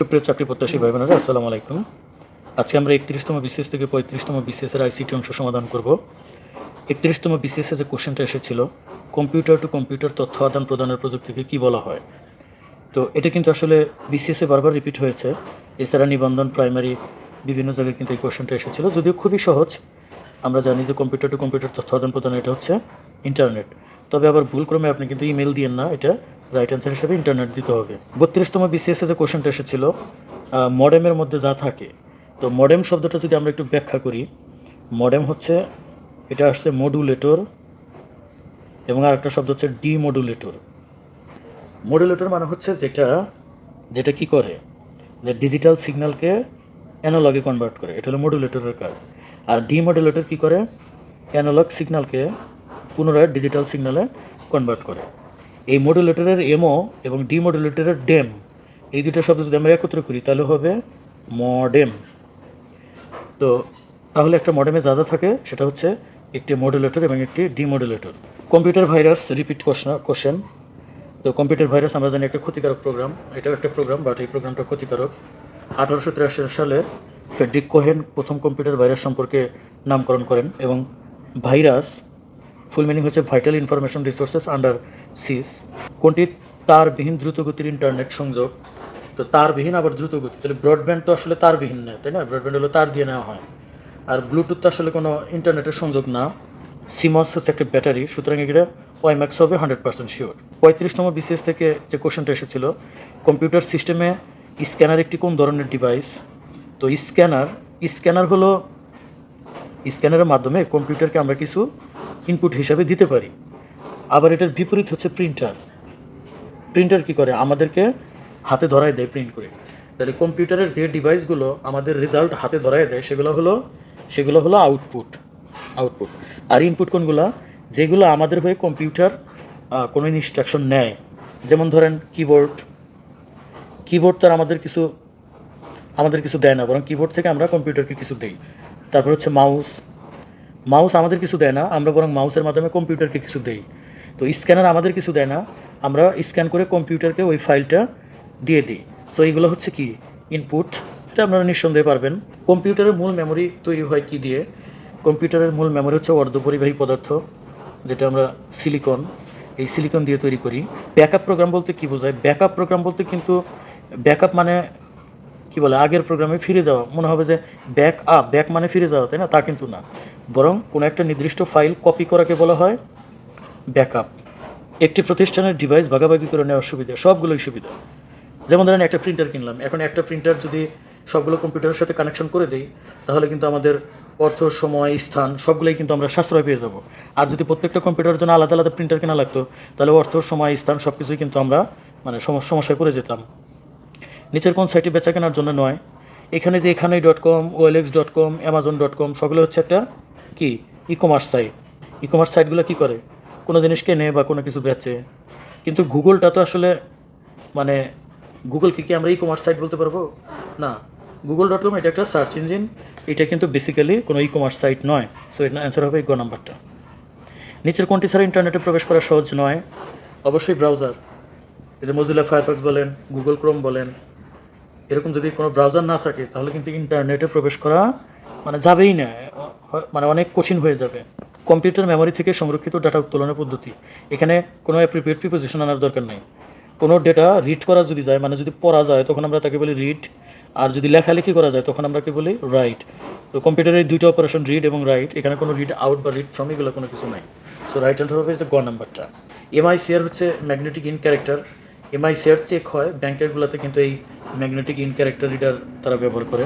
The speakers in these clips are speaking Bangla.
সুপ্রিয় চাকরি প্রত্যাশী ভাই বোনেরা আসসালামু আলাইকুম। আজকে আমরা একত্রিশতম বিসিএস থেকে পঁয়ত্রিশতম বিসিএসের আইসিটি অংশ সমাধান করব। একত্রিশতম বিসিএসে যে কোশ্চেনটা এসেছিল, কম্পিউটার টু কম্পিউটার তথ্য আদান প্রদানের প্রযুক্তিকে কী বলা হয়? তো এটা কিন্তু আসলে বিসিএসে বারবার রিপিট হয়েছে। এছাড়া নিবন্ধন, প্রাইমারি, বিভিন্ন জায়গায় কিন্তু এই কোশ্চেনটা এসেছিল। যদিও খুবই সহজ, আমরা জানি যে কম্পিউটার টু কম্পিউটার তথ্য আদান প্রদান এটা হচ্ছে ইন্টারনেট। তবে আবার ভুলক্রমে আপনি কিন্তু ইমেল দিয়েন না এটা। রাইট অ্যান্সার হিসেবে ইন্টারনেট দিতে হবে। বত্রিশতম বিসিএসে যে কোশ্চেনটা এসেছিল মডেমের মধ্যে যা থাকে। তো মডেম শব্দটা যদি আমরা একটু ব্যাখ্যা করি মডেম হচ্ছে, এটা আসছে মডুলেটর এবং আরেকটা শব্দ হচ্ছে ডিমডুলেটর মডুলেটর মানে হচ্ছে যেটা যেটা কি করে? যে ডিজিটাল সিগন্যালকে অ্যানালগে কনভার্ট করে। এটা হলো মডুলেটরের কাজ। আর ডিমডুলেটর কি করে? অ্যানালগ সিগন্যালকে পুনরায় ডিজিটাল সিগন্যালে কনভার্ট করে। এই মডুলেটরের এমও এবং ডিমডুলেটরের ডেম এই দুটো শব্দ যদি আমরা একত্র করি, তাহলে হবে মডেম তো তাহলে একটা মডেমে যা যা থাকে, সেটা হচ্ছে একটি মডুলেটর এবং একটি demodulator computer virus repeat question তো কম্পিউটার ভাইরাস আমরা জানি একটা ক্ষতিকারক প্রোগ্রাম এটাও একটা প্রোগ্রাম বাট এই প্রোগ্রামটা ক্ষতিকারক। আঠারোশো তিরাশি সালে ফেডরিক কোহেন প্রথম কম্পিউটার ভাইরাস সম্পর্কে নামকরণ করেন এবং ভাইরাস ফুল মিনিং হচ্ছে vital information resources under seize কোনটি? তারবিহীন দ্রুতগতির ইন্টারনেট সংযোগ। তো তারবিহীন আবার দ্রুতগতি তাহলে ব্রডব্যান্ড তো আসলে তারবিহীন না, তাই না? ব্রডব্যান্ড হলো তার দিয়ে নেওয়া হয়। আর ব্লুটুথ তো আসলে কোনো ইন্টারনেটের সংযোগ না। সিমস হচ্ছে একটা ব্যাটারি, সুতরাং এটা ওয়াইম্যাক্স হবে হান্ড্রেড পার্সেন্ট শিওর পঁয়ত্রিশতম বিসিএস থেকে যে কোশ্চেনটা এসেছিল কম্পিউটার সিস্টেমে স্ক্যানার একটি কোন ধরনের ডিভাইস তো স্ক্যানার স্ক্যানার হলো স্ক্যানারের মাধ্যমে কম্পিউটারকে আমরা কিছু ইনপুট হিসাবে দিতে পারি। আবার এটার বিপরীত হচ্ছে প্রিন্টার প্রিন্টার কি করে? আমাদেরকে হাতে ধরায় দেয় প্রিন্ট করে। তাহলে কম্পিউটারের যে ডিভাইসগুলো আমাদের রেজাল্ট হাতে ধরায় দেয়, সেগুলো হলো সেগুলো হলো আউটপুট আউটপুট আর ইনপুট কোনগুলো? যেগুলো আমাদের হয়ে কম্পিউটার কোনো ইনস্ট্রাকশন নেয়। যেমন ধরেন কিবোর্ড কিবোর্ড তার আমাদের কিছু আমাদের কিছু দেয় না, বরং কিবোর্ড থেকে আমরা কম্পিউটারকে কিছু দেই। তারপর হচ্ছে মাউস মাউস আমাদের কিছু দেয় না, আমরা বরং মাউসের মাধ্যমে কম্পিউটারকে কিছু দেই। তো স্ক্যানার আমাদের কিছু দেয় না, আমরা স্ক্যান করে কম্পিউটারকে ওই ফাইলটা দিয়ে দিই। সো এইগুলো হচ্ছে কি? ইনপুট এটা আপনারা নিঃসন্দেহে পারবেন। কম্পিউটারের মূল মেমরি তৈরি হয় কি দিয়ে? কম্পিউটারের মূল মেমরি হচ্ছে অর্ধপরিবাহী পদার্থ, যেটা আমরা সিলিকন এই সিলিকন দিয়ে তৈরি করি। ব্যাকআপ প্রোগ্রাম বলতে কি বোঝায়? ব্যাকআপ প্রোগ্রাম বলতে কিন্তু ব্যাকআপ মানে কি বলে? আগের প্রোগ্রামে ফিরে যাওয়া। মনে হবে যে ব্যাক আপ ব্যাক মানে ফিরে যাওয়া, তাই না? তা কিন্তু না। বরং কোনো একটা নির্দিষ্ট ফাইল কপি করাকে বলা হয় ব্যাকআপ। একটি প্রতিষ্ঠানের ডিভাইস ভাগাভাগি করে নেওয়ার সুবিধা, সবগুলোই সুবিধা। যেমন ধরেন একটা প্রিন্টার কিনলাম। এখন একটা প্রিন্টার যদি সবগুলো কম্পিউটারের সাথে কানেকশন করে দেই, তাহলে কিন্তু আমাদের অর্থ, সময়, স্থান সবগুলোই কিন্তু আমরা সাশ্রয় পেয়ে যাব। আর যদি প্রত্যেকটা কম্পিউটারের জন্য আলাদা আলাদা প্রিন্টার কেনা লাগতো, তাহলে অর্থ, সময়, স্থান সব কিছুই কিন্তু আমরা মানে সম- সমস্যায় পড়ে যেতাম। নিচের কোন সাইটে বেচা কেনার জন্য নয়। এখানে যে এখানেই dot com OLX dot com Amazon dot com সবগুলো হচ্ছে একটা কি? E commerce site e commerce সাইটগুলো কী করে? কোনো জিনিস কেনে বা কোনো কিছু বেচে। কিন্তু গুগলটা তো আসলে মানে গুগলকে কি আমরা ই কমার্স সাইট বলতে পারব? না। গুগল ডট কম এটা একটা সার্চ ইঞ্জিন এটা কিন্তু বেসিক্যালি কোনো ই কমার্স সাইট নয়। সো এটা অ্যান্সার হবে গ নাম্বারটা নিচের কোনটি ছাড়া ইন্টারনেটে প্রবেশ করা সহজ নয়? অবশ্যই ব্রাউজার এই যে মজিলা ফায়ারফক্স বলেন গুগল ক্রোম বলেন, এরকম যদি কোনো ব্রাউজার না থাকে, তাহলে কিন্তু ইন্টারনেটে প্রবেশ করা মানে যাবেই না। মানে অনেক কঠিন হয়ে যাবে। কম্পিউটার মেমোরি থেকে সংরক্ষিত ডাটা উত্তোলনের পদ্ধতি। এখানে কোনো অ্যাপ্রিপিয়েট প্রিপোজিশন আনার দরকার নেই। কোনো ডেটা রিড করা যদি যায় মানে যদি পড়া যায়, তখন আমরা তাকে বলি রিড আর যদি লেখালেখি করা যায়, তখন আমরা কি বলি রাইট তো কম্পিউটারের দুইটা অপারেশন রিড এবং রাইট এখানে কোনো রিড আউট বা রিড ফ্রম এগুলো কোনো কিছু নাই। সো রাইট অ্যান্সার হবে গ নাম্বারটা। এমআইসিআর হচ্ছে magnetic ink character MICR cheque হয় ব্যাংকেরগুলোতে কিন্তু এই ম্যাগনেটিক ইন ক্যারেক্টার রিডার তারা ব্যবহার করে।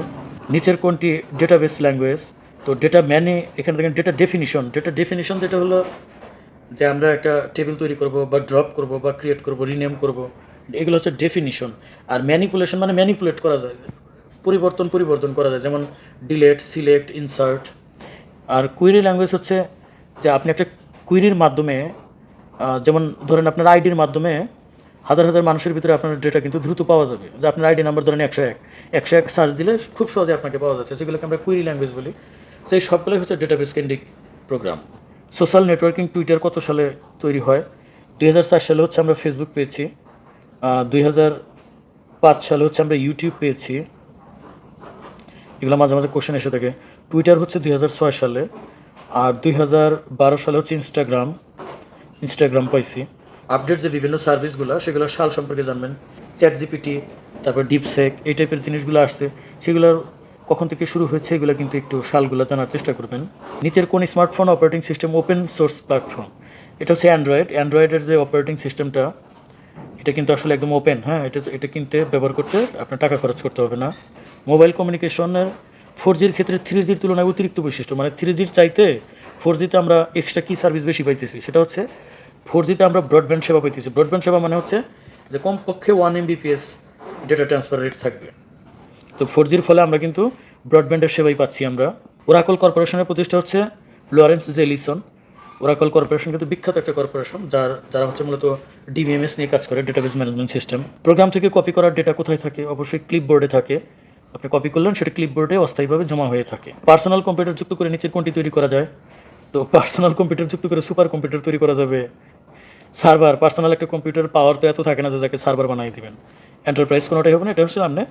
নিচের কোনটি ডেটাবেস ল্যাঙ্গুয়েজ তো ডেটা ম্যানে এখানে দেখেন ডেটা ডেফিনিশন ডেটা ডেফিনিশন যেটা হলো যে আমরা একটা টেবিল তৈরি করব বা ড্রপ করব বা ক্রিয়েট করব রিনেম করব, এগুলো হচ্ছে ডেফিনিশন আর ম্যানিপুলেশন মানে ম্যানিপুলেট করা যায়, পরিবর্তন পরিবর্তন করা যায়। যেমন ডিলেট সিলেক্ট ইনসার্ট আর কুইরি ল্যাঙ্গুয়েজ হচ্ছে যে আপনি একটা কুইরির মাধ্যমে যেমন ধরেন আপনার আইডির মাধ্যমে হাজার হাজার মানুষের ভিতরে আপনার ডেটা কিন্তু দ্রুত পাওয়া যাবে। যে আপনার আইডি নাম্বার ধরেন একশো এক একশো এক সার্চ দিলে খুব সহজে আপনাকে পাওয়া যাচ্ছে। সেগুলোকে আমরা কুইরি ল্যাঙ্গুয়েজ বলি। সেই সবগুলোই হচ্ছে ডেটাবেস কেন্দ্রিক প্রোগ্রাম সোশ্যাল নেটওয়ার্কিং টুইটার কত সালে তৈরি হয়? দুই হাজার চার সালে হচ্ছে আমরা ফেসবুক পেয়েছি। দুই হাজার পাঁচ সালে হচ্ছে আমরা ইউটিউব পেয়েছি। এগুলো মাঝে মাঝে কোশ্চেন এসে থাকে। টুইটার হচ্ছে দুই হাজার ছয় সালে। আর দুই হাজার বারো সালে হচ্ছে ইনস্টাগ্রাম ইনস্টাগ্রাম পাইছি। আপডেট যে বিভিন্ন সার্ভিসগুলো সেগুলো সাল সম্পর্কে জানবেন। চ্যাট জিপিটি তারপর ডিপসেক এই টাইপের জিনিসগুলো আসছে। সেগুলোর কখন থেকে শুরু হয়েছে এগুলো কিন্তু একটু সালগুলো জানার চেষ্টা করবেন। নিচের কোন smartphone operating system open source platform এটা হচ্ছে অ্যান্ড্রয়েড অ্যান্ড্রয়েডের যে অপারেটিং সিস্টেমটা এটা কিন্তু আসলে একদম ওপেন হ্যাঁ? এটা এটা কিনতে, ব্যবহার করতে আপনার টাকা খরচ করতে হবে না। মোবাইল কমিউনিকেশনের ফোর জির ক্ষেত্রে থ্রি জির তুলনায় অতিরিক্ত বৈশিষ্ট্য। মানে থ্রি জির চাইতে ফোর জিতে আমরা এক্সট্রা কী সার্ভিস বেশি পাইতেছি। সেটা হচ্ছে ফোর জিতে আমরা ব্রডব্যান্ড সেবা পাইতেছি। ব্রডব্যান্ড সেবা মানে হচ্ছে যে কমপক্ষে one Mbps data transfer rate থাকবে। তো ফোর জির ফলে আমরা কিন্তু ব্রডব্যান্ডের সেবাই পাচ্ছি আমরা। ওরাকল কর্পোরেশনের প্রতিষ্ঠা হচ্ছে লরেন্স জেলিসন ওরাকল কর্পোরেশন কিন্তু বিখ্যাত একটা কর্পোরেশন যার, যারা হচ্ছে মূলত ডিবিএমএস নিয়ে কাজ করে ডেটাবেস ম্যানেজমেন্ট সিস্টেম প্রোগ্রাম থেকে কপি করার ডেটা কোথায় থাকে? অবশ্যই ক্লিপবোর্ডে থাকে। আপনি কপি করলেন, সেটা ক্লিপবোর্ডে অস্থায়ীভাবে জমা হয়ে থাকে। পার্সোনাল কম্পিউটার যুক্ত করে নিচের কোনটি তৈরি করা যায়? তো পার্সোনাল কম্পিউটার যুক্ত করে সুপার কম্পিউটার তৈরি করা যাবে। সার্ভার পার্সোনাল একটা কম্পিউটার পাওয়ার তো এত থাকে না যে যাকে সার্ভার বানিয়ে দেবেন। এন্টারপ্রাইজ কোনোটাই হবে না, এটা হচ্ছে আপনি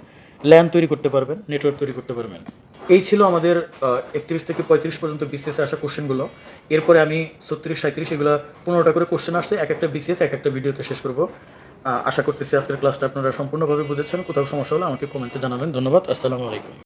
ল্যান তৈরি করতে পারবেন, নেটওয়ার্ক তৈরি করতে পারবেন। এই ছিল আমাদের একত্রিশ থেকে পঁয়ত্রিশ পর্যন্ত বিসিএস আসা কোশ্চেনগুলো। এরপরে আমি ছত্রিশ সাঁত্রিশ এগুলো পনেরোটা করে কোশ্চেন আসছে, এক একটা বিসিএস এক একটা ভিডিওতে শেষ করব। আশা করতেছি আজকের ক্লাসটা আপনারা সম্পূর্ণভাবে বুঝেছেন। কোথাও সমস্যা হলে আমাকে কমেন্টে জানাবেন। ধন্যবাদ। আসসালামু আলাইকুম।